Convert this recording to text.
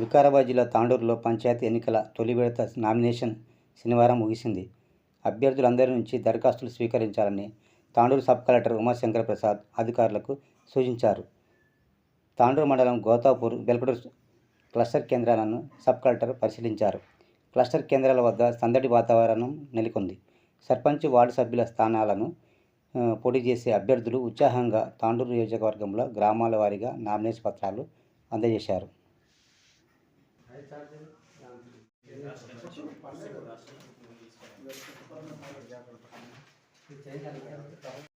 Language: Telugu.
వికారాబాద్ జిల్లా తాండూరులో పంచాయతీ ఎన్నికల తొలి విడత నామినేషన్ శనివారం ముగిసింది. అభ్యర్థులందరి నుంచి దరఖాస్తులు స్వీకరించాలని తాండూరు సబ్ కలెక్టర్ ఉమాశంకర్ ప్రసాద్ అధికారులకు సూచించారు. తాండూరు మండలం గోతాపూర్ బెల్కడూరు క్లస్టర్ కేంద్రాలను సబ్ కలెక్టర్ పరిశీలించారు. క్లస్టర్ కేంద్రాల వద్ద సందడి వాతావరణం నెలకొంది. సర్పంచ్ వార్డు సభ్యుల స్థానాలను పోటీ చేసే అభ్యర్థులు ఉత్సాహంగా తాండూరు నియోజకవర్గంలో గ్రామాల వారీగా నామినేషన్ పత్రాలు అందజేశారు. La mujer no.